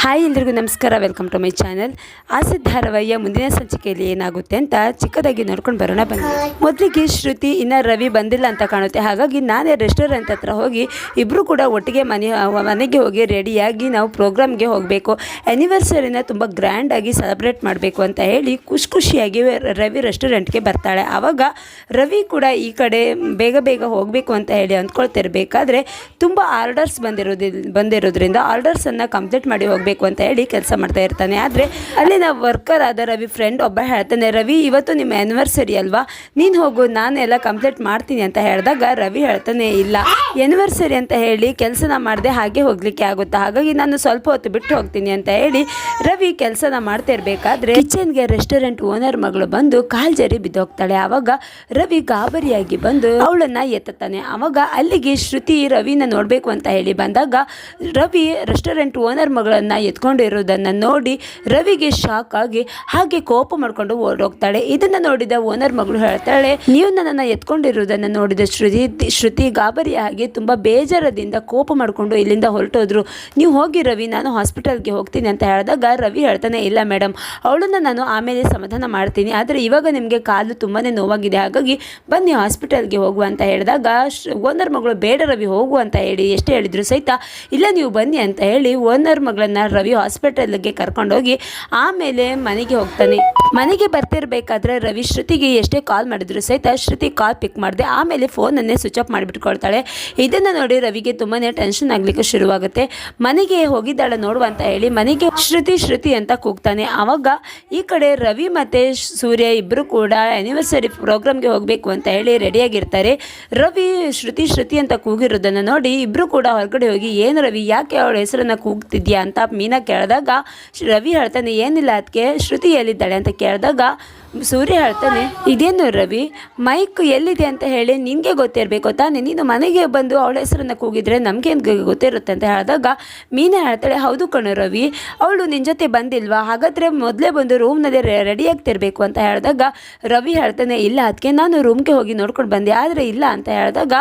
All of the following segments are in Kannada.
ಹಾಯ್ ಎಲ್ರಿಗೂ ನಮಸ್ಕಾರ ವೆಲ್ಕಮ್ ಟು ಮೈ ಚಾನಲ್ ಆಸೆ ಧಾರಾವಾಹಿಯ ಮುಂದಿನ ಸಂಚಿಕೆಯಲ್ಲಿ ಏನಾಗುತ್ತೆ ಅಂತ ಚಿಕ್ಕದಾಗಿ ನೋಡ್ಕೊಂಡು ಬರೋಣ ಬನ್ನಿ. ಮೊದಲಿಗೆ ಶ್ರುತಿ, ಇನ್ನು ರವಿ ಬಂದಿಲ್ಲ ಅಂತ ಕಾಣುತ್ತೆ. ಹಾಗಾಗಿ ನಾನೇ ರೆಸ್ಟೋರೆಂಟ್ ಹತ್ರ ಹೋಗಿ ಇಬ್ಬರು ಕೂಡ ಒಟ್ಟಿಗೆ ಮನೆ, ಮನೆಗೆ ಹೋಗಿ ರೆಡಿಯಾಗಿ ನಾವು ಪ್ರೋಗ್ರಾಮ್ಗೆ ಹೋಗಬೇಕು. ಆ್ಯನಿವರ್ಸರಿನ ತುಂಬ ಗ್ರ್ಯಾಂಡಾಗಿ ಸೆಲೆಬ್ರೇಟ್ ಮಾಡಬೇಕು ಅಂತ ಹೇಳಿ ಖುಷಿ ಖುಷಿಯಾಗಿ ರವಿ ರೆಸ್ಟೋರೆಂಟ್ಗೆ ಬರ್ತಾಳೆ. ಆವಾಗ ರವಿ ಕೂಡ ಈ ಕಡೆ ಬೇಗ ಬೇಗ ಹೋಗಬೇಕು ಅಂತ ಹೇಳಿ ಅಂದ್ಕೊಳ್ತಿರ್ಬೇಕಾದ್ರೆ ತುಂಬ ಆರ್ಡರ್ಸ್ ಬಂದಿರೋದ್ರಿಂದ ಬಂದಿರೋದ್ರಿಂದ ಆರ್ಡರ್ಸನ್ನು ಕಂಪ್ಲೀಟ್ ಮಾಡಿ ಹೋಗಬೇಕು. ಅಂತ ಹೇಳಿ ಕೆಲಸ ಮಾಡ್ತಾ ಇರ್ತಾನೆ. ಆದರೆ ಅಲ್ಲಿನ ವರ್ಕರ್ ಆದ ರವಿ ಫ್ರೆಂಡ್ ಒಬ್ಬ ಹೇಳ್ತಾನೆ, ರವಿ, ಇವತ್ತು ನಿಮ್ಮ ಆ್ಯನಿವರ್ಸರಿ ಅಲ್ವಾ? ನೀನು ಹೋಗು ನಾನು ಎಲ್ಲ ಕಂಪ್ಲೀಟ್ ಮಾಡ್ತೀನಿ ಅಂತ ಹೇಳಿದಾಗ ರವಿ ಹೇಳ್ತಾನೆ, ಇಲ್ಲ ಆ್ಯನಿವರ್ಸರಿ ಅಂತ ಹೇಳಿ ಕೆಲಸನ ಮಾಡದೆ ಹಾಗೆ ಹೋಗಲಿಕ್ಕೆ ಆಗುತ್ತಾ? ಹಾಗಾಗಿ ನಾನು ಸ್ವಲ್ಪ ಹೊತ್ತು ಬಿಟ್ಟು ಹೋಗ್ತೀನಿ ಅಂತ ಹೇಳಿ ರವಿ ಕೆಲಸನ ಮಾಡ್ತಾ ಇರಬೇಕಾದ್ರೆ ಕಿಚನ್ಗೆ ರೆಸ್ಟೋರೆಂಟ್ ಓನರ್ ಮಗಳು ಬಂದು ಕಾಲ್ ಜರಿ ಬಿದ್ದೋಗ್ತಾಳೆ ಆವಾಗ ರವಿ ಗಾಬರಿಯಾಗಿ ಬಂದು ಅವಳನ್ನ ಎತ್ತುತ್ತಾನೆ. ಆವಾಗ ಅಲ್ಲಿಗೆ ಶ್ರುತಿ ರವಿನ ನೋಡಬೇಕು ಅಂತ ಹೇಳಿ ಬಂದಾಗ ರವಿ ರೆಸ್ಟೋರೆಂಟ್ ಓನರ್ ಮಗಳನ್ನ ಎತ್ಕೊಂಡಿರೋದನ್ನ ನೋಡಿ ರವಿಗೆ ಶಾಕ್ ಆಗಿ ಹಾಗೆ ಕೋಪ ಮಾಡಿಕೊಂಡು ಓಡೋಗ್ತಾಳೆ ಇದನ್ನು ನೋಡಿದ ಓನರ್ ಮಗಳು ಹೇಳ್ತಾಳೆ, ನೀವು ನನ್ನನ್ನು ಎತ್ಕೊಂಡಿರೋದನ್ನು ನೋಡಿದ ಶ್ರುತಿ ಶ್ರುತಿ ಗಾಬರಿಯಾಗಿ ತುಂಬ ಬೇಜಾರದಿಂದ ಕೋಪ ಮಾಡಿಕೊಂಡು ಇಲ್ಲಿಂದ ಹೊರಟೋದ್ರು. ನೀವು ಹೋಗಿ ರವಿ, ನಾನು ಹಾಸ್ಪಿಟಲ್ಗೆ ಹೋಗ್ತೀನಿ ಅಂತ ಹೇಳಿದಾಗ ರವಿ ಹೇಳ್ತಾನೆ, ಇಲ್ಲ ಮೇಡಮ್ ಅವಳನ್ನು ನಾನು ಆಮೇಲೆ ಸಮಾಧಾನ ಮಾಡ್ತೀನಿ. ಆದರೆ ಇವಾಗ ನಿಮಗೆ ಕಾಲು ತುಂಬಾ ನೋವಾಗಿದೆ. ಹಾಗಾಗಿ ಬನ್ನಿ ಹಾಸ್ಪಿಟಲ್ಗೆ ಹೋಗುವ ಅಂತ ಹೇಳಿದಾಗ ಓನರ್ ಮಗಳು, ಬೇಡ ರವಿ ಹೋಗು ಅಂತ ಹೇಳಿ, ಎಷ್ಟು ಹೇಳಿದ್ರು ಸಹಿತ, ಇಲ್ಲ, ನೀವು ಬನ್ನಿ ಅಂತ ಹೇಳಿ ಓನರ್ ಮಗಳನ್ನ ರವಿ ಹಾಸ್ಪಿಟಲ್ಗೆ ಕರ್ಕೊಂಡೋಗಿ ಆಮೇಲೆ ಮನೆಗೆ ಹೋಗ್ತಾನೆ. ಮನೆಗೆ ಬರ್ತಿರ್ಬೇಕಾದ್ರೆ ರವಿ ಶ್ರುತಿಗೆ ಎಷ್ಟೇ ಕಾಲ್ ಮಾಡಿದ್ರು ಸಹಿತ ಶ್ರುತಿ ಕಾಲ್ ಪಿಕ್ ಮಾಡಿದೆ, ಆಮೇಲೆ ಫೋನನ್ನೇ ಸ್ವಿಚ್ ಆಫ್ ಮಾಡಿಬಿಟ್ಕೊಳ್ತಾಳೆ. ಇದನ್ನು ನೋಡಿ ರವಿಗೆ ತುಂಬಾ ಟೆನ್ಷನ್ ಆಗಲಿಕ್ಕೆ ಶುರುವಾಗುತ್ತೆ. ಮನೆಗೆ ಹೋಗಿದ್ದಾಳೆ ನೋಡುವ ಅಂತ ಹೇಳಿ ಮನೆಗೆ ಶ್ರುತಿ ಶ್ರುತಿ ಅಂತ ಕೂಗ್ತಾನೆ. ಆವಾಗ ಈ ಕಡೆ ರವಿ ಮತ್ತು ಸೂರ್ಯ ಇಬ್ಬರು ಕೂಡ ಆ್ಯನಿವರ್ಸರಿ ಪ್ರೋಗ್ರಾಮ್ಗೆ ಹೋಗಬೇಕು ಅಂತ ಹೇಳಿ ರೆಡಿಯಾಗಿರ್ತಾರೆ ರವಿ ಶ್ರುತಿ ಶ್ರುತಿ ಅಂತ ಕೂಗಿರೋದನ್ನು ನೋಡಿ ಇಬ್ಬರು ಕೂಡ ಹೊರಗಡೆ ಹೋಗಿ, ಏನು ರವಿ, ಯಾಕೆ ಅವಳ ಹೆಸರನ್ನು ಕೂಗ್ತಿದ್ಯಾ? ಅಂತ ಮೀನಾ ಕೇಳಿದಾಗ ರವಿ ಹೇಳ್ತಾನೆ ಏನಿಲ್ಲ ಅದಕ್ಕೆ ಶ್ರುತಿ ಎಲ್ಲಿದ್ದಾಳೆ? ಅಂತ ಕೇಳಿದಾಗ ಸೂರ್ಯ ಹೇಳ್ತಾನೆ, ಇದೇನು ರವಿ? ಮೈಕ್ ಎಲ್ಲಿದೆ ಅಂತ ಹೇಳಿ ನಿನಗೆ ಗೊತ್ತಿರಬೇಕು ತಾನೇ. ನೀನು ಮನೆಗೆ ಬಂದು ಅವಳ ಹೆಸರನ್ನು ಕೂಗಿದ್ರೆ ನಮಗೇನು ಗೊತ್ತಿರುತ್ತೆ ಅಂತ ಹೇಳಿದಾಗ ಮೀನಾ ಹೇಳ್ತಾಳೆ, ಹೌದು ಕಣು ರವಿ, ಅವಳು ನಿನ್ನ ಜೊತೆ ಬಂದಿಲ್ವಾ? ಹಾಗಾದರೆ ಮೊದಲೇ ಬಂದು ರೂಮ್ನಲ್ಲಿ ರೆಡಿ ಆಗ್ತಿರ್ಬೇಕು ಅಂತ ಹೇಳಿದಾಗ ರವಿ ಹೇಳ್ತಾನೆ, ಇಲ್ಲ ಅದಕ್ಕೆ ನಾನು ರೂಮ್ಗೆ ಹೋಗಿ ನೋಡ್ಕೊಂಡು ಬಂದೆ. ಆದರೆ ಇಲ್ಲ ಅಂತ ಹೇಳಿದಾಗ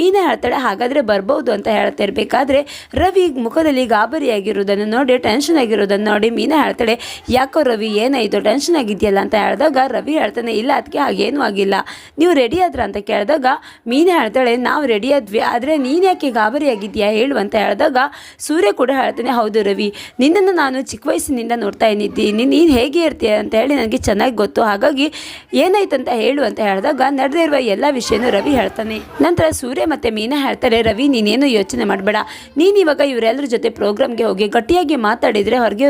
ಮೀನಾ ಹೇಳ್ತಾಳೆ, ಹಾಗಾದರೆ ಬರ್ಬೋದು ಅಂತ ಹೇಳ್ತಿರ್ಬೇಕಾದ್ರೆ ರವಿ ಮುಖದಲ್ಲಿ ಗಾಬರಿಯಾಗಿರೋದನ್ನು ನೋಡಿ ಟೆನ್ಷನ್ ಆಗಿರೋದನ್ನು ನೋಡಿ ಮೀನಾ ಹೇಳ್ತಾಳೆ, ಯಾಕೋ ರವಿ, ಏನಾಯಿತು? ಟೆನ್ಷನ್ ಆಗಿದೆಯಲ್ಲ? ಅಂತ ಹೇಳಿದಾಗ ರವಿ ಹೇಳ್ತಾನೆ, ಇಲ್ಲ ಅದಕ್ಕೆ ಹಾಗೇನೂ ಆಗಿಲ್ಲ. ನೀವು ರೆಡಿ ಆದ್ರ? ಅಂತ ಕೇಳಿದಾಗ, ಮೀನಾ ಹೇಳ್ತಾಳೆ, ನಾವು ರೆಡಿ ಆದ್ವಿ. ಆದರೆ ನೀನು ಯಾಕೆ ಗಾಬರಿಯಾಗಿದ್ಯಾ ಹೇಳು, ಅಂತ ಹೇಳಿದಾಗ, ಸೂರ್ಯ ಕೂಡ ಹೇಳ್ತಾನೆ, ಹೌದು ರವಿ, ನಿನ್ನನ್ನು ನಾನು ಚಿಕ್ಕ ವಯಸ್ಸಿನಿಂದ ನೋಡ್ತಾ ಇದ್ದೀನಿ ನೀನು ಹೇಗೆ ಇರ್ತೀಯ? ಅಂತ ಹೇಳಿ ನನಗೆ ಚೆನ್ನಾಗಿ ಗೊತ್ತು. ಹಾಗಾಗಿ ಏನಾಯ್ತು ಅಂತ ಹೇಳು ಅಂತ ಹೇಳಿದಾಗ, ನಡೆದಿರುವ ಎಲ್ಲ ವಿಷಯನೂ ರವಿ ಹೇಳ್ತಾನೆ. ನಂತರ ಸೂರ್ಯ ಮತ್ತು ಮೀನಾ ಹೇಳ್ತಾರೆ, ರವಿ, ನೀನೇನು ಯೋಚನೆ ಮಾಡಬೇಡ. ನೀನು ಇವಾಗ ಇವರೆಲ್ಲರ ಜೊತೆ ಪ್ರೋಗ್ರಾಮ್ಗೆ ಹೋಗಿ ಗಟ್ಟಿಯಾಗಿ ಮಾತಾಡಿದರೆ ಹೊರಗೆ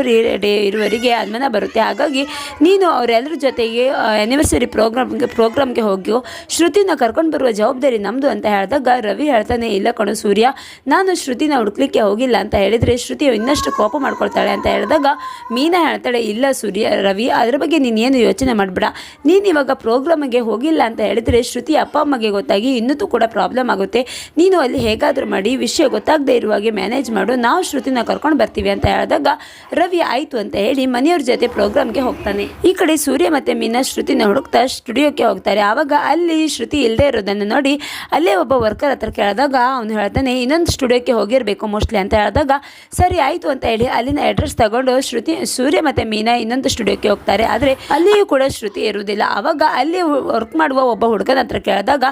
ಇರುವವರಿಗೆ ಅನುಮಾನ ಬರುತ್ತೆ. ಹಾಗಾಗಿ ನೀನು ಅವರೆಲ್ಲರ ಜೊತೆಗೆ ಆ್ಯನಿವರ್ಸರಿ ಪ್ರೋಗ್ರಾಮ್ಗೆ ಪ್ರೋಗ್ರಾಮ್ಗೆ ಹೋಗ್ಯೋ, ಶ್ರುತಿನ ಕರ್ಕೊಂಡು ಬರುವ ಜವಾಬ್ದಾರಿ ನಮ್ಮದು ಅಂತ ಹೇಳಿದಾಗ ರವಿ ಹೇಳ್ತಾನೆ, ಇಲ್ಲ ಕಣು ಸೂರ್ಯ, ನಾನು ಶ್ರುತಿನ ಹುಡುಕ್ಲಿಕ್ಕೆ ಹೋಗಿಲ್ಲ ಅಂತ ಹೇಳಿದರೆ ಶ್ರುತಿ ಇನ್ನಷ್ಟು ಕೋಪ ಮಾಡ್ಕೊಳ್ತಾಳೆ ಅಂತ ಹೇಳಿದಾಗ ಮೀನಾ ಹೇಳ್ತಾಳೆ, ಇಲ್ಲ ಸೂರ್ಯ, ರವಿ, ಅದ್ರ ಬಗ್ಗೆ ನೀನೇನು ಯೋಚನೆ ಮಾಡಬೇಡ. ನೀನು ಇವಾಗ ಪ್ರೋಗ್ರಾಮಿಗೆ ಹೋಗಿಲ್ಲ ಅಂತ ಹೇಳಿದರೆ ಶ್ರುತಿ ಅಪ್ಪ, ಅಮ್ಮಗೆ ಗೊತ್ತಾಗಿ ಇನ್ನೂ ಕೂಡ ಪ್ರಾಬ್ಲಮ್ ಆಗುತ್ತೆ. ನೀನು ಅಲ್ಲಿ ಹೇಗಾದರೂ ಮಾಡಿ, ವಿಷಯ ಗೊತ್ತಾಗದೇ ಇರುವಾಗೆ ಮ್ಯಾನೇಜ್ ಮಾಡು, ನಾವು ಶ್ರುತಿನ ಕರ್ಕೊಂಡು ಬರ್ತೀವಿ ಅಂತ ಹೇಳಿದಾಗ ರವಿ, ಆಯಿತು ಅಂತ ಹೇಳಿ ಮನೆಯವ್ರ ಜೊತೆ ಪ್ರೋಗ್ರಾಮ್ಗೆ ಹೋಗ್ತಾನೆ. ಈ ಕಡೆ ಸೂರ್ಯ ಮತ್ತು ಮೀನಾ ಶ್ರುತಿನ ಹುಡುಕ್ತಾ ಸ್ಟುಡಿಯೋಕ್ಕೆ ಹೋಗ್ತಾರೆ. ಆವಾಗ ಅಲ್ಲಿ ಶ್ರುತಿ ಇಲ್ಲದೆ ಇರೋದನ್ನು ನೋಡಿ ಅಲ್ಲೇ ಒಬ್ಬ ವರ್ಕರ್ ಹತ್ರ ಕೇಳಿದಾಗ ಅವನು ಹೇಳ್ತಾನೆ, ಇನ್ನೊಂದು ಸ್ಟುಡಿಯೋಕ್ಕೆ ಹೋಗಿರಬೇಕು ಮೋಸ್ಟ್ಲಿ ಅಂತ ಹೇಳಿದಾಗ, ಸರಿ ಆಯಿತು ಅಂತ ಹೇಳಿ ಅಲ್ಲಿನ ಅಡ್ರೆಸ್ ತಗೊಂಡು ಶ್ರುತಿ, ಸೂರ್ಯ ಮತ್ತು ಮೀನಾ ಇನ್ನೊಂದು ಸ್ಟುಡಿಯೋಕ್ಕೆ ಹೋಗ್ತಾರೆ. ಆದರೆ ಅಲ್ಲಿಯೂ ಕೂಡ ಶ್ರುತಿ ಇರುವುದಿಲ್ಲ. ಆವಾಗ ಅಲ್ಲಿ ವರ್ಕ್ ಮಾಡುವ ಒಬ್ಬ ಹುಡುಗನ ಹತ್ರ ಕೇಳಿದಾಗ,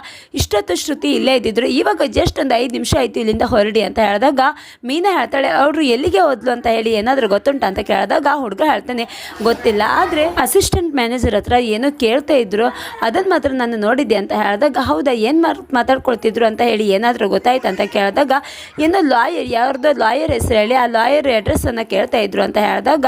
ಇಷ್ಟೊತ್ತು ಶ್ರುತಿ ಇಲ್ಲೇ ಇದ್ದಿದ್ರು, ಇವಾಗ ಜಸ್ಟ್ ಒಂದು ಐದು ನಿಮಿಷ ಆಯಿತು ಇಲ್ಲಿಂದ ಹೊರಡಿ ಅಂತ ಹೇಳಿದಾಗ, ಮೀನಾ ಹೇಳ್ತಾಳೆ, ಅವರು ಎಲ್ಲಿಗೆ ಹೋದ್ಲು ಅಂತ ಹೇಳಿ ಏನಾದರೂ ಗೊತ್ತುಂಟ? ಅಂತ ಕೇಳಿದಾಗ ಹುಡುಗ ಹೇಳ್ತಾನೆ, ಗೊತ್ತಿಲ್ಲ. ಆದರೆ ಅಸಿಸ್ಟೆಂಟ್ ಮ್ಯಾನೇಜರ್ ಹತ್ರ ಏನೋ ಕೇಳ್ತಾ ಇದ್ರು ಅದನ್ನು ಮಾತ್ರ ನಾನು ನೋಡಿದ್ದೆ ಅಂತ ಹೇಳಿದಾಗ, ಹೌದಾ, ಏನು ಮಾತಾಡ್ಕೊಳ್ತಿದ್ರು ಅಂತ ಹೇಳಿ ಏನಾದರೂ ಗೊತ್ತಾಯ್ತು ಅಂತ ಕೇಳಿದಾಗ, ಏನೋ ಲಾಯರ್ ಯಾರ್ದೋ ಲಾಯರ್ ಹೆಸರು ಹೇಳಿ ಆ ಲಾಯರ್ ಅಡ್ರೆಸ್ಸನ್ನು ಕೇಳ್ತಾ ಇದ್ರು ಅಂತ ಹೇಳಿದಾಗ,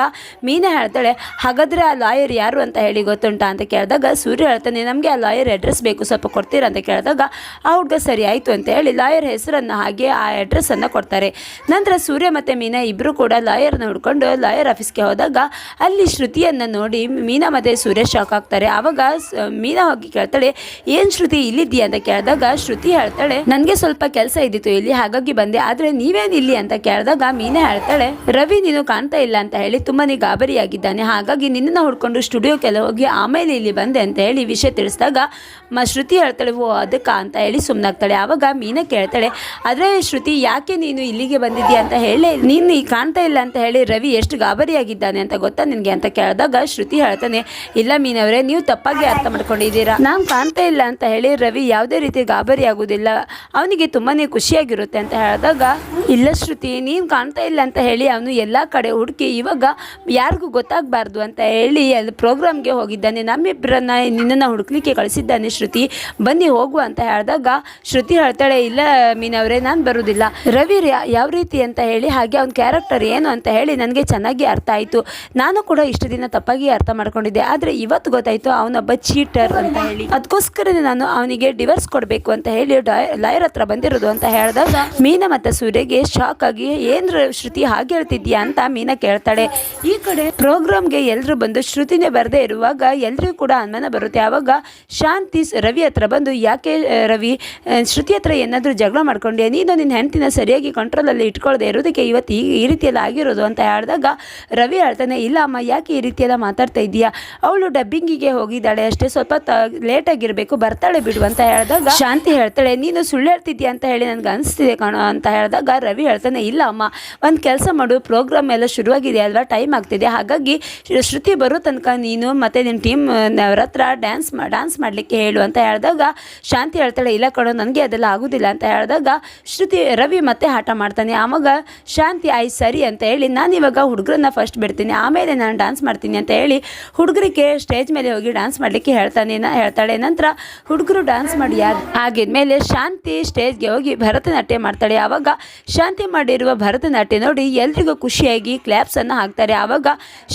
ಮೀನಾ ಹೇಳ್ತಾಳೆ, ಹಾಗಾದರೆ ಆ ಲಾಯರ್ ಯಾರು ಅಂತ ಹೇಳಿ ಗೊತ್ತುಂಟಾ? ಅಂತ ಕೇಳಿದಾಗ, ಸೂರ್ಯ ಹೇಳ್ತಾನೆ, ನಮಗೆ ಆ ಲಾಯರ್ ಅಡ್ರೆಸ್ ಬೇಕು, ಸ್ವಲ್ಪ ಕೊಡ್ತೀರಾ? ಅಂತ ಕೇಳಿದಾಗ, ಆ ಹುಡುಗ ಸರಿ ಆಯಿತು ಅಂತ ಹೇಳಿ ಲಾಯರ್ ಹೆಸರನ್ನು ಹಾಗೆ ಆ ಅಡ್ರೆಸ್ಸನ್ನು ಕೊಡ್ತಾರೆ. ನಂತರ ಸೂರ್ಯ ಮತ್ತು ಮೀನಾ ಇಬ್ಬರು ಕೂಡ ಲಾಯರ್ನ ಹುಡ್ಕೊಂಡು ಲಾಯರ್ ಆಫೀಸ್ಗೆ ಹೋದಾಗ, ಅಲ್ಲಿ ಶ್ರುತಿಯನ್ನು ನೋಡಿ ಮೀನಾ ಮತ್ತು ಸೂರ್ಯ ಶಾಕ್ ಆಗ್ತಾರೆ. ಆವಾಗ ಮೀನಾ ಹೋಗಿ ಕೇಳ್ತಾಳೆ, ಏನ್ ಶ್ರುತಿ, ಇಲ್ಲಿದ್ದೀಯ? ಅಂತ ಕೇಳಿದಾಗ ಶ್ರುತಿ ಹೇಳ್ತಾಳೆ, ನನಗೆ ಸ್ವಲ್ಪ ಕೆಲಸ ಇದ್ದಿತ್ತು ಇಲ್ಲಿ, ಹಾಗಾಗಿ ಬಂದೆ. ಆದ್ರೆ ನೀವೇನ್ ಇಲ್ಲಿ? ಅಂತ ಕೇಳಿದಾಗ ಮೀನಾ ಹೇಳ್ತಾಳೆ, ರವಿ, ನೀನು ಕಾಣ್ತಾ ಇಲ್ಲ ಅಂತ ಹೇಳಿ ತುಂಬಾನೇ ಗಾಬರಿಯಾಗಿದ್ದಾನೆ. ಹಾಗಾಗಿ ನಿನ್ನನ್ನು ಹುಡ್ಕೊಂಡು ಸ್ಟುಡಿಯೋಕ್ಕೆಲ್ಲ ಹೋಗಿ ಆಮೇಲೆ ಇಲ್ಲಿ ಬಂದೆ ಅಂತ ಹೇಳಿ ವಿಷಯ ತಿಳಿಸಿದಾಗ ಮ, ಶ್ರುತಿ ಹೇಳ್ತಾಳೆ, ಓ, ಅದಕ್ಕ? ಅಂತ ಹೇಳಿ ಸುಮ್ಮನಾಗ್ತಾಳೆ ಆವಾಗ ಮೀನಾ ಕೇಳ್ತಾಳೆ, ಆದರೆ ಶ್ರುತಿ, ಯಾಕೆ ನೀನು ಇಲ್ಲಿಗೆ ಬಂದಿದ್ದೀಯ ಅಂತ ಹೇಳಿ ನೀನು ಈ ಕಾಣ್ತಾ ಇಲ್ಲ ಅಂತ ಹೇಳಿ ರವಿ ಎಷ್ಟು ಗಾಬರಿಯಾಗಿದ್ದಾನೆ ಅಂತ ಗೊತ್ತಾ ನಿನಗೆ? ಅಂತ ಕೇಳಿದಾಗ ಶ್ರುತಿ ಹೇಳ್ತಾನೆ, ಇಲ್ಲ ಮೀನವರೇ, ನೀವು ತಪ್ಪಾಗಿ ಅರ್ಥ ಮಾಡ್ಕೊಂಡಿದ್ದೀರಾ? ನಾನು ಕಾಣ್ತಾ ಇಲ್ಲ ಅಂತ ಹೇಳಿ ರವಿ ಯಾವುದೇ ರೀತಿ ಗಾಬರಿ ಆಗೋದಿಲ್ಲ. ಅವನಿಗೆ ತುಂಬಾನೇ ಖುಷಿಯಾಗಿರುತ್ತೆ ಅಂತ ಹೇಳಿದಾಗ, ಇಲ್ಲ ಶ್ರುತಿ, ನೀನು ಕಾಣ್ತಾ ಇಲ್ಲ ಅಂತ ಹೇಳಿ ಅವನು ಎಲ್ಲ ಕಡೆ ಹುಡುಕಿ, ಇವಾಗ ಯಾರಿಗೂ ಗೊತ್ತಾಗಬಾರ್ದು ಅಂತ ಹೇಳಿ ಅಲ್ಲಿ ಪ್ರೋಗ್ರಾಮ್ಗೆ ಹೋಗಿದ್ದಾನೆ. ನಮ್ಮಿಬ್ಬರನ್ನ ನಿನ್ನನ್ನು ಹುಡುಕ್ಲಿಕ್ಕೆ ಕಳಿಸಿದ್ದಾನೆ ಶ್ರುತಿ. ಬನ್ನಿ ಹೋಗುವ ಅಂತ ಹೇಳಿದಾಗ, ಶ್ರುತಿ ಹೇಳ್ತಾಳೆ, ಇಲ್ಲ ಮೀನವರೇ, ನಾನು ಬರೋದಿಲ್ಲ. ರವಿ ಯಾವ ರೀತಿ ಅಂತ ಹೇಳಿ, ಹಾಗೆ ಅವ್ನ ಕ್ಯಾರೆಕ್ಟರ್ ಏನು ಅಂತ ಹೇಳಿ ನನಗೆ ಚೆನ್ನಾಗಿ ಅರ್ಥ ಆಯಿತು. ನಾನು ಕೂಡ ಇಷ್ಟು ದಿನ ತಪ್ಪಾಗಿ ಅರ್ಥ ಮಾಡ್ಕೊಂಡಿದ್ದೆ. ಆದರೆ ಇವತ್ತು ಗೊತ್ತಾಯಿತು? ಅವನೊಬ್ಬ ಚೀಟರ್ ಅಂತ ಹೇಳಿ. ಅದಕ್ಕೋಸ್ಕರನೇ ನಾನು ಅವನಿಗೆ ಡಿವರ್ಸ್ ಕೊಡಬೇಕು ಅಂತ ಹೇಳಿ ಲಾಯರ್ ಹತ್ರ ಬಂದಿರೋದು ಅಂತ ಹೇಳಿದಾಗ ಮೀನಾ ಮತ್ತೆ ಸೂರ್ಯಗೆ ಶಾಕ್ ಆಗಿ ಏನ್ ರ- ಶ್ರುತಿ ಹಾಗೆ ಹೇಳ್ತಿದ್ಯಾ? ಅಂತ ಮೀನಾ ಕೇಳ್ತಾಳೆ. ಈ ಕಡೆ ಪ್ರೋಗ್ರಾಮ್ಗೆ ಎಲ್ಲರೂ ಬಂದು ಶ್ರುತಿನೇ ಬರದೇ ಇರುವಾಗ ಎಲ್ರಿಗೂ ಕೂಡ ಅನುಮಾನ ಬರುತ್ತೆ. ಆವಾಗ ಶಾಂತಿ ರವಿ ಹತ್ರ ಬಂದು, ಯಾಕೆ ರವಿ ಶ್ರುತಿ ಹತ್ರ ಏನಾದರೂ ಜಗಳ ಮಾಡ್ಕೊಂಡೆ ನೀನು ನಿನ್ನ ಹೆಂಡತಿನ ಸರಿಯಾಗಿ ಕಂಟ್ರೋಲಲ್ಲಿ ಇಟ್ಕೊಳ್ಳದೆ ಇರೋದಕ್ಕೆ ಇವತ್ತು ಈ ಈ ರೀತಿಯೆಲ್ಲ ಆಗಿರೋದು? ಅಂತ ಹೇಳಿದಾಗ ರವಿ ಹೇಳ್ತಾನೆ, ಇಲ್ಲ ಅಮ್ಮ, ಯಾಕೆ ಈ ರೀತಿಯೆಲ್ಲ ಮಾತಾಡ್ತಾ ಇದೀಯಾ ಅವಳು ಡಬ್ಬಿಂಗಿಗೆ ಹೋಗಿದ್ದಾಳೆ. ಅಷ್ಟೇ ಸ್ವಲ್ಪ ಲೇಟ್ ಆಗಿರಬೇಕು, ಬರ್ತಾಳೆ ಬಿಡು ಅಂತ ಹೇಳಿದಾಗ, ಶಾಂತಿ ಹೇಳ್ತಾಳೆ, ನೀನು ಸುಳ್ಳು ಹೇಳ್ತಿದ್ಯಾ? ಅಂತ ಹೇಳಿ ನನಗೆ ಅನಿಸ್ತಿದೆ ಕಣೋ ಅಂತ ಹೇಳಿದಾಗ, ರವಿ ಹೇಳ್ತಾನೆ, ಇಲ್ಲ ಅಮ್ಮ, ಒಂದು ಕೆಲಸ ಮಾಡು ಪ್ರೋಗ್ರಾಮ್ ಎಲ್ಲ ಶುರುವಾಗಿದೆ ಅಲ್ವಾ ಟೈಮ್ ಆಗ್ತಿದೆ. ಹಾಗಾಗಿ ಶ್ರು- ಶ್ರುತಿ ಬರೋ ತನಕ ನೀನು ಮತ್ತು ನಿಮ್ಮ ಟೀಮ್ ಅವ್ರ ಹತ್ರ ಡ್ಯಾನ್ಸ್ ಡ್ಯಾನ್ಸ್ ಮಾಡಲಿಕ್ಕೆ ಹೇಳು ಅಂತ ಹೇಳಿದಾಗ, ಶಾಂತಿ ಹೇಳ್ತಾಳೆ, ಇಲ್ಲ ಕಣೋ, ನನಗೆ ಅದೆಲ್ಲ ಆಗೋದಿಲ್ಲ ಅಂತ ಹೇಳಿದಾಗ, ಶ್ರುತಿ, ರವಿ ಮತ್ತೆ ಆಟ ಮಾಡ್ತಾನೆ ಆವಾಗ ಶಾಂತಿ ಆಯ್ತು ಸರಿ ಅಂತ ಹೇಳಿ, ನಾನು ಇವಾಗ ಹುಡುಗರನ್ನ ಫಸ್ಟ್ ಬಿಡ್ತೀನಿ, ಆಮೇಲೆ ನಾನು ಡ್ಯಾನ್ಸ್ ಮಾಡ್ತೀನಿ ಅಂತ ಹೇಳಿ, ಹುಡುಗರಿಗೆ ಸ್ಟೇಜ್ ಮೇಲೆ ಹೋಗಿ ಡ್ಯಾನ್ಸ್ ಮಾಡಲಿಕ್ಕೆ ಹೇಳ್ತಾನೆ ಹೇಳ್ತಾಳೆ. ನಂತರ ಹುಡುಗರು ಡ್ಯಾನ್ಸ್ ಮಾಡಿ ಆಗಿದ್ಮೇಲೆ ಶಾಂತಿ ಸ್ಟೇಜ್ಗೆ ಹೋಗಿ ಭರತನಾಟ್ಯ ಮಾಡ್ತಾಳೆ. ಆವಾಗ ಶಾಂತಿ ಮಾಡಿರುವ ಭರತನಾಟ್ಯ ನೋಡಿ ಎಲ್ರಿಗೂ ಖುಷಿಯಾಗಿ ಕ್ಲ್ಯಾಪ್ಸನ್ನು ಹಾಕ್ತಾರೆ. ಆವಾಗ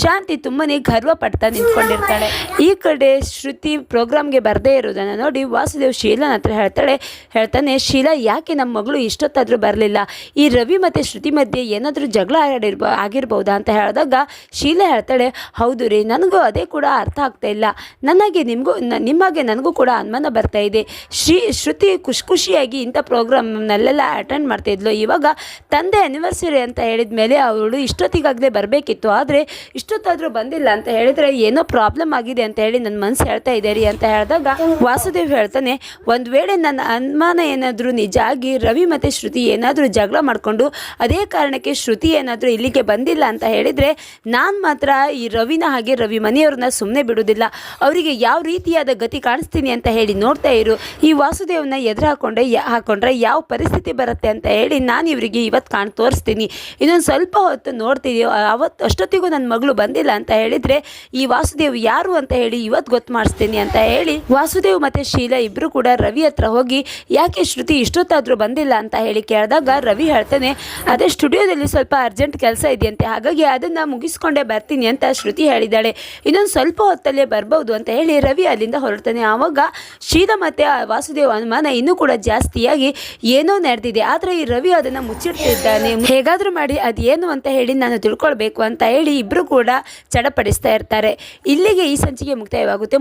ಶಾಂತಿ ತುಂಬನೇ ಗರ್ವ ಪಡ್ತಾ ನಿಂತ್ಕೊಂಡಿರ್ತಾಳೆ. ಈ ಕಡೆ ಶ್ರುತಿ ಪ್ರೋಗ್ರಾಮ್ಗೆ ಬರದೇ ಇರೋದನ್ನು ನೋಡಿ ವಾಸುದೇವ್ ಶೀಲನ ಹತ್ರ ಹೇಳ್ತಾಳೆ. ಹೇಳ್ತಾನೆ, ಶೀಲಾ, ಯಾಕೆ ನಮ್ಮ ಮಗಳು ಇಷ್ಟೊತ್ತಾದರೂ ಬರಲಿಲ್ಲ? ಈ ರವಿ ಮತ್ತು ಶ್ರುತಿ ಮಧ್ಯೆ ಏನಾದರೂ ಜಗಳ ಆಡಿರ್ಬ ಆಗಿರ್ಬೋದಾ? ಅಂತ ಹೇಳಿದಾಗ ಶೀಲಾ ಹೇಳ್ತಾಳೆ, ಹೌದು ರೀ, ನನಗೂ ಅದೇ ಕೂಡ ಅರ್ಥ ಆಗ್ತಾ ಇಲ್ಲ ನನಗೆ ನಿಮಗೂ ನಿಮಗೆ ನನಗೂ ಕೂಡ ಅನುಮಾನ ಬರ್ತಾ ಇದೆ. ಶ್ರೀ, ಶ್ರುತಿ ಖುಷಿ, ಖುಷಿಯಾಗಿ ಇಂಥ ಪ್ರೋಗ್ರಾಮ್ನಲ್ಲೆಲ್ಲ ಅಟೆಂಡ್ ಮಾಡ್ತಾಯಿದ್ಲು ಇವಾಗ ತಂದೆ ಆನಿವರ್ಸರಿ ಅಂತ ಹೇಳಿದ ಮೇಲೆ ಅವಳು ಇಷ್ಟೊತ್ತಿಗಾಗಲೇ ಬರಬೇಕಿತ್ತು. ಆದರೆ ಇಷ್ಟೊತ್ತಾದರೂ ಬಂದಿಲ್ಲ ಅಂತ ಹೇಳಿದರೆ ಏನೋ ಪ್ರಾಬ್ಲಮ್ ಆಗಿದೆ ಅಂತ ಹೇಳಿ ನನ್ನ ಮನಸ್ಸು ಹೇಳ್ತಾ ಇದೆ ರೀ ಅಂತ ಹೇಳಿದಾಗ ವಾಸುದೇವ್ ಹೇಳ್ತಾನೆ, ಒಂದು ವೇಳೆ ನನ್ನ ಅನುಮಾನ ಏನಾದರೂ ನಿಜ ಆಗಿ ರವಿ ಮತ್ತು ಶ್ರುತಿ ಏನಾದರೂ ಜಗಳ ಮಾಡಿಕೊಂಡು ಅದೇ ಕಾರಣಕ್ಕೆ ಶ್ರುತಿ ಏನಾದರೂ ಇಲ್ಲಿಗೆ ಬಂದಿಲ್ಲ ಅಂತ ಹೇಳಿದರೆ ನಾನು ಮಾತ್ರ ಈ ರವಿನ ಹಾಗೆ ರವಿ ಮನೆಯವ್ರನ್ನ ಸುಮ್ಮನೆ ಬಿಡೋದಿಲ್ಲ ಅವರಿಗೆ ಯಾವ ರೀತಿಯಾದ ಗತಿ ಕಾಣಿಸ್ತೀನಿ ಅಂತ ಹೇಳಿ ನೋಡ್ತಾ ಇರು. ಈ ವಾಸುದೇವನ ಎದುರು ಹಾಕೊಂಡೆ ಯಾ, ಹಾಕೊಂಡ್ರೆ ಯಾವ ಪರಿಸ್ಥಿತಿ ಬರುತ್ತೆ ಅಂತ ಹೇಳಿ ನಾನು ಇವರಿಗೆ ಇವತ್ತು ಕಾಣ್, ತೋರಿಸ್ತೀನಿ. ಇನ್ನೊಂದು ಸ್ವಲ್ಪ ಹೊತ್ತು ನೋಡ್ತೀನಿ ಅವತ್ತು ಅಷ್ಟೊತ್ತಿಗೂ ನನ್ನ ಮಗಳು ಬಂದಿಲ್ಲ ಅಂತ ಹೇಳಿದರೆ ಈ ವಾಸುದೇವ್ ಯಾರು ಅಂತ ಹೇಳಿ ಇವತ್ತು ಗೊತ್ತು ಮಾಡಿಸ್ತೀನಿ ಅಂತ ಹೇಳಿ ವಾಸುದೇವ್ ಮತ್ತು ಶೀಲಾ ಇಬ್ಬರು ಕೂಡ ರವಿ ಹತ್ರ ಹೋಗಿ ಯಾಕೆ ಶ್ರುತಿ ಇಷ್ಟೊತ್ತಾದರೂ ಬಂದಿಲ್ಲ ಅಂತ ಹೇಳಿ ಕೇಳಿದಾಗ ರವಿ ಹೇಳ್ತಾನೆ, ಅದೇ ಸ್ಟುಡಿಯೋದಲ್ಲಿ ಸ್ವಲ್ಪ ಅರ್ಜೆಂಟ್ ಕೆಲಸ ಇದೆಯಂತೆ, ಹಾಗಾಗಿ ಅದನ್ನು ಮುಗಿಸ್ಕೊಂಡೇ ಬರ್ತೀನಿ ಅಂತ ಶ್ರುತಿ ಹೇಳಿದ್ದಾಳೆ. ಇನ್ನೊಂದು ಸ್ವಲ್ಪ ಹೊತ್ತಲ್ಲೇ ಬರ್ಬೋದು ಅಂತ ಹೇಳಿ ರವಿ ಅಲ್ಲಿಂದ ಹೊರಡ್ತಾನೆ. ಆವಾಗ ಶೀಲಾ ಮತ್ತು ವಾಸುದೇವ ವಾಸುದೇವ್ ಅನುಮಾನ ಇನ್ನೂ ಕೂಡ ಜಾಸ್ತಿಯಾಗಿ ಏನೋ ನಡೆದಿದೆ. ಆದರೆ ಈ ರವಿ ಅದನ್ನು ಮುಚ್ಚಿಡ್ತಿದ್ದಾನೆ. ಹೇಗಾದರೂ ಮಾಡಿ ಅದೇನು ಅಂತ ಹೇಳಿ ನಾನು ತಿಳ್ಕೊಳ್ಬೇಕು ಅಂತ ಹೇಳಿ ಇಬ್ಬರು ಕೂಡ ಚಡಪಡಿಸ್ತಾ ಇರ್ತಾರೆ. ಇಲ್ಲಿಗೆ ಈ ಸಂಚಿಕೆ ಮುಕ್ತಾಯವಾಗುತ್ತೆ.